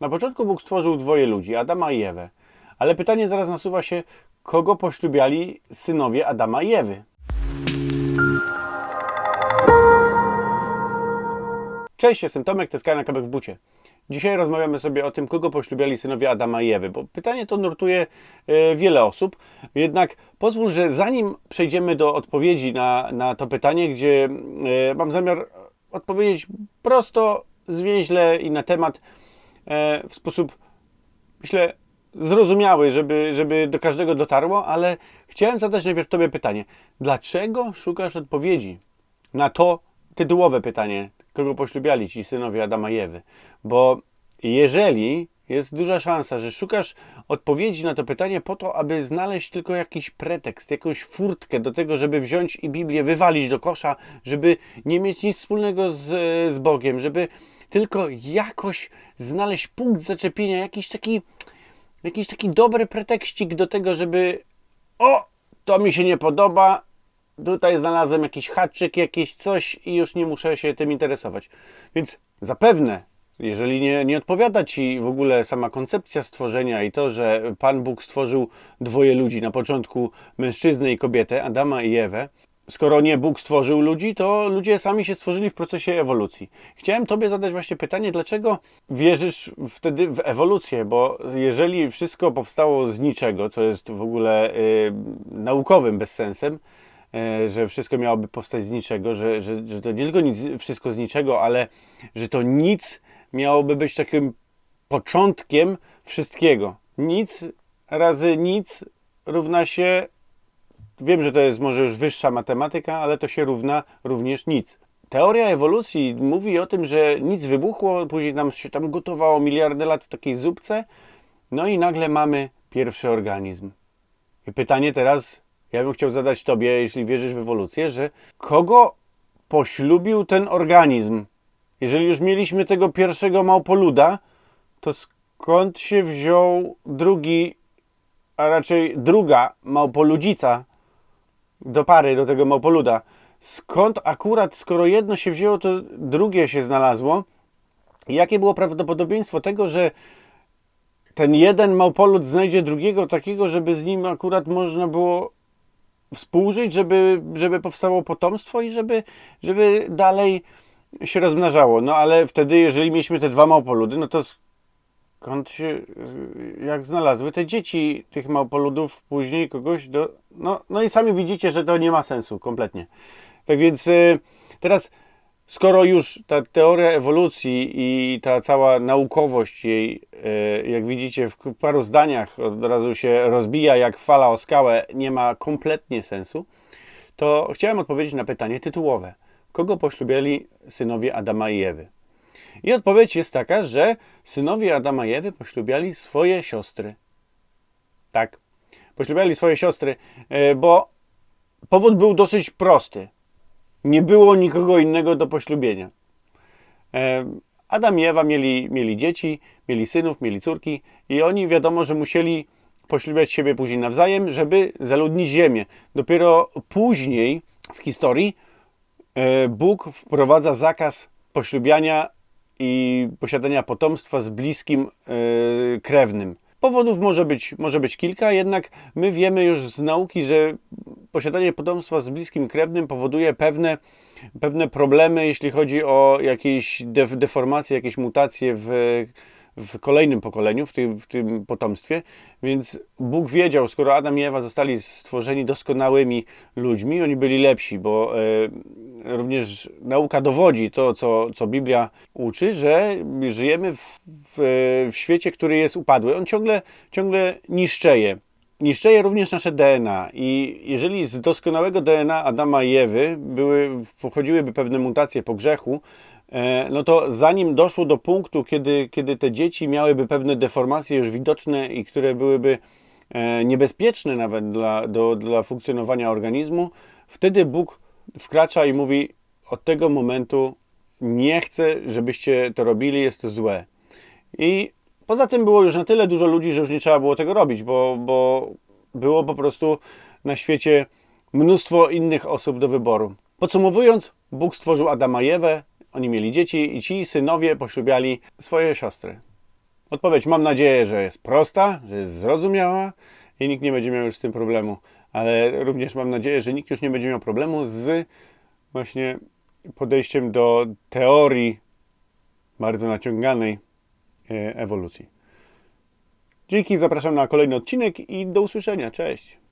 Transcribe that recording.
Na początku Bóg stworzył dwoje ludzi, Adama i Ewę. Ale pytanie zaraz nasuwa się, kogo poślubiali synowie Adama i Ewy? Cześć, jestem Tomek, to jest kanał Kabek w bucie. Dzisiaj rozmawiamy sobie o tym, kogo poślubiali synowie Adama i Ewy, bo pytanie to nurtuje e, wiele osób. Jednak pozwól, że zanim przejdziemy do odpowiedzi na, na to pytanie, gdzie e, mam zamiar odpowiedzieć prosto, zwięźle i na temat w sposób, myślę, zrozumiały, żeby, żeby do każdego dotarło, ale chciałem zadać najpierw Tobie pytanie. Dlaczego szukasz odpowiedzi na to tytułowe pytanie, kogo poślubiali ci synowie Adama i Ewy? Bo jeżeli jest duża szansa, że szukasz odpowiedzi na to pytanie po to, aby znaleźć tylko jakiś pretekst, jakąś furtkę do tego, żeby wziąć i Biblię wywalić do kosza, żeby nie mieć nic wspólnego z, z Bogiem, żeby tylko jakoś znaleźć punkt zaczepienia, jakiś taki, jakiś taki dobry pretekstik do tego, żeby o, to mi się nie podoba, tutaj znalazłem jakiś haczyk, jakieś coś i już nie muszę się tym interesować. Więc zapewne, jeżeli nie, nie odpowiada Ci w ogóle sama koncepcja stworzenia i to, że Pan Bóg stworzył dwoje ludzi, na początku mężczyznę i kobietę, Adama i Ewę, skoro nie Bóg stworzył ludzi, to ludzie sami się stworzyli w procesie ewolucji. Chciałem Tobie zadać właśnie pytanie, dlaczego wierzysz wtedy w ewolucję? Bo jeżeli wszystko powstało z niczego, co jest w ogóle y, naukowym bezsensem, e, że wszystko miałoby powstać z niczego, że, że, że to nie tylko nic, wszystko z niczego, ale że to nic miałoby być takim początkiem wszystkiego. Nic razy nic równa się Wiem, że to jest może już wyższa matematyka, ale to się równa również nic. Teoria ewolucji mówi o tym, że nic wybuchło, później nam się tam gotowało miliardy lat w takiej zupce, no i nagle mamy pierwszy organizm. I pytanie teraz, ja bym chciał zadać Tobie, jeśli wierzysz w ewolucję, że kogo poślubił ten organizm? Jeżeli już mieliśmy tego pierwszego małpoluda, to skąd się wziął drugi, a raczej druga małpoludzica, do pary, do tego małpoluda. Skąd akurat, skoro jedno się wzięło, to drugie się znalazło? Jakie było prawdopodobieństwo tego, że ten jeden małpolud znajdzie drugiego takiego, żeby z nim akurat można było współżyć, żeby, żeby powstało potomstwo i żeby, żeby dalej się rozmnażało. No ale wtedy, jeżeli mieliśmy te dwa małpoludy, no to skąd się, jak znalazły te dzieci tych małpoludów później kogoś do... No, no i sami widzicie, że to nie ma sensu kompletnie. Tak więc y, teraz, skoro już ta teoria ewolucji i ta cała naukowość jej, y, jak widzicie w paru zdaniach od razu się rozbija jak fala o skałę, nie ma kompletnie sensu, to chciałem odpowiedzieć na pytanie tytułowe. Kogo poślubiali synowie Adama i Ewy? I odpowiedź jest taka, że synowie Adama i Ewy poślubiali swoje siostry. Tak, poślubiali swoje siostry, e, bo powód był dosyć prosty. Nie było nikogo innego do poślubienia. E, Adam i Ewa mieli, mieli dzieci, mieli synów, mieli córki i oni wiadomo, że musieli poślubiać siebie później nawzajem, żeby zaludnić ziemię. Dopiero później w historii e, Bóg wprowadza zakaz poślubiania i posiadania potomstwa z bliskim yy, krewnym. Powodów może być, może być kilka, jednak my wiemy już z nauki, że posiadanie potomstwa z bliskim krewnym powoduje pewne, pewne problemy, jeśli chodzi o jakieś def, deformacje, jakieś mutacje w, w kolejnym pokoleniu, w tym, w tym potomstwie. Więc Bóg wiedział, skoro Adam i Ewa zostali stworzeni doskonałymi ludźmi, oni byli lepsi, bo e, również nauka dowodzi to, co, co Biblia uczy, że żyjemy w, w, w świecie, który jest upadły. On ciągle, ciągle niszczeje. Niszczeje również nasze DNA i jeżeli z doskonałego DNA Adama i Ewy były, pochodziłyby pewne mutacje po grzechu, no to zanim doszło do punktu, kiedy, kiedy te dzieci miałyby pewne deformacje już widoczne i które byłyby e, niebezpieczne nawet dla, do, dla funkcjonowania organizmu, wtedy Bóg wkracza i mówi: Od tego momentu nie chcę, żebyście to robili, jest to złe. I poza tym było już na tyle dużo ludzi, że już nie trzeba było tego robić, bo, bo było po prostu na świecie mnóstwo innych osób do wyboru. Podsumowując, Bóg stworzył Adama i Ewę, oni mieli dzieci i ci synowie poślubiali swoje siostry. Odpowiedź mam nadzieję, że jest prosta, że jest zrozumiała i nikt nie będzie miał już z tym problemu, ale również mam nadzieję, że nikt już nie będzie miał problemu z właśnie podejściem do teorii bardzo naciąganej e, ewolucji. Dzięki, zapraszam na kolejny odcinek i do usłyszenia. Cześć.